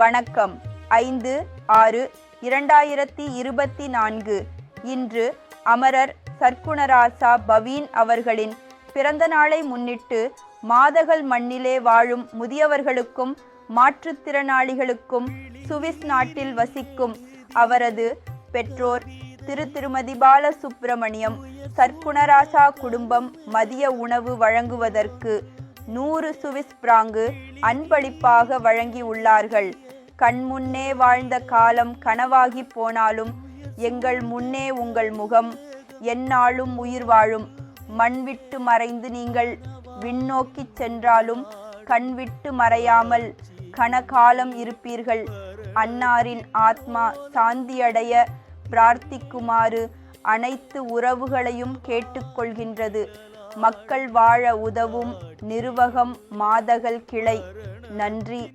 வணக்கம். ஐந்து ஆறு இரண்டாயிரத்தி இருபத்தி நான்கு. இன்று அமரர் சர்க்குணராசா பவீன் அவர்களின் பிறந்த நாளை முன்னிட்டு மாதகள் மண்ணிலே வாழும் முதியவர்களுக்கும் மாற்றுத்திறனாளிகளுக்கும் சுவிஸ் நாட்டில் வசிக்கும் அவரது பெற்றோர் திரு. திருமதி பாலசுப்பிரமணியம் சர்க்குணராசா குடும்பம் மதிய உணவு வழங்குவதற்கு நூறு சுவிஸ் பிராங்கு அன்பளிப்பாக வழங்கியுள்ளார்கள். கண்முன்னே வாழ்ந்த காலம் கனவாகி போனாலும் எங்கள் முன்னே உங்கள் முகம் எந்நாளும் உயிர் வாழும். மண் விட்டு மறைந்து நீங்கள் விண்ணோக்கிச் சென்றாலும் கண் விட்டு மறையாமல் கனகாலம் இருப்பீர்கள். அன்னாரின் ஆத்மா சாந்தியடைய பிரார்த்திக்குமாறு அனைத்து உறவுகளையும் கேட்டுக்கொள்கின்றது. மக்கள் வாழ உதவும் நிர்வகம் மாதகள் கிளை. நன்றி.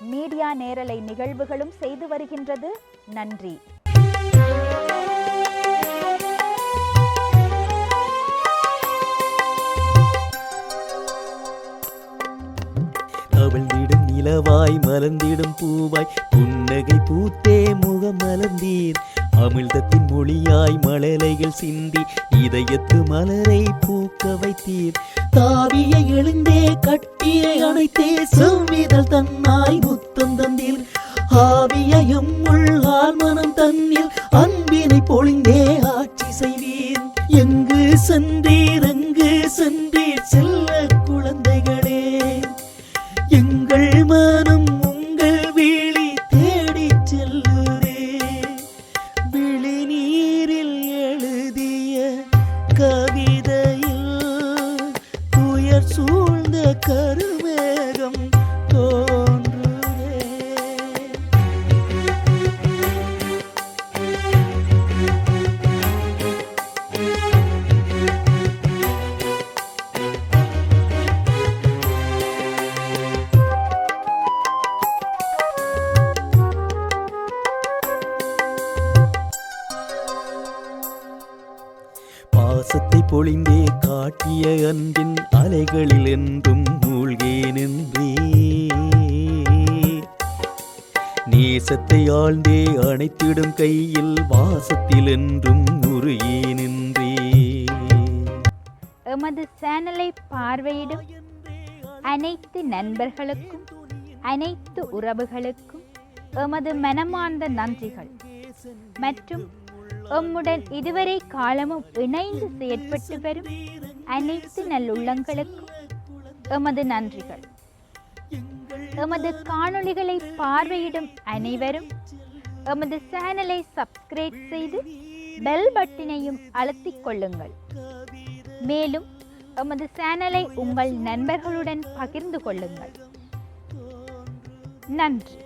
மீடியா நேரலை நிகழ்வுகளும் செய்து வருகின்றது. நன்றி. தவழ்ந்திடும் நிலவாய் மலர்ந்திடும் பூவாய் புன்னகை பூத்தே முகம் மலர்ந்தீர். அமிழ்தத்தின் மொழியாய் மழலைகள் சிந்தி இதயத்து மலரை பூக்க வைத்தீர். தாவிய எழுந்தே கட்டியை அணைத்தே செவ்விதழ் தன்னாய் முத்தம் தந்தீர். ஆவியையும் உள்ளால் மனம் தன்னில் அன்பினை பொழிந்தே ஆட்சி செய்வீர். எங்கு சென்றீர் எங்கு சென்றீர். करूं பொழிந்தே காட்டிய அன்பின் அலைகளில் என்றும் மூழ்கே நேசத்தை ஆழ்ந்தே அணைத்திடும் கையில் வாசத்தில் என்றும் நின்றே எமது சேனலை பார்வையிடும் அனைத்து நண்பர்களுக்கும் அனைத்து உறவுகளுக்கும் எமது மனமார்ந்த நன்றிகள். மற்றும் எம்முடன் இதுவரை காலமும் இணைந்து செயற்பட்டு வரும் அனைத்து நல்லுள்ளங்களுக்கும் எமது நன்றிகள். எமது காணொளிகளை பார்வையிடும் அனைவரும் எமது சேனலை சப்ஸ்கிரைப் செய்து பெல் பட்டினையும் அழுத்திக் கொள்ளுங்கள். மேலும் எமது சேனலை உங்கள் நண்பர்களுடன் பகிர்ந்து கொள்ளுங்கள். நன்றி.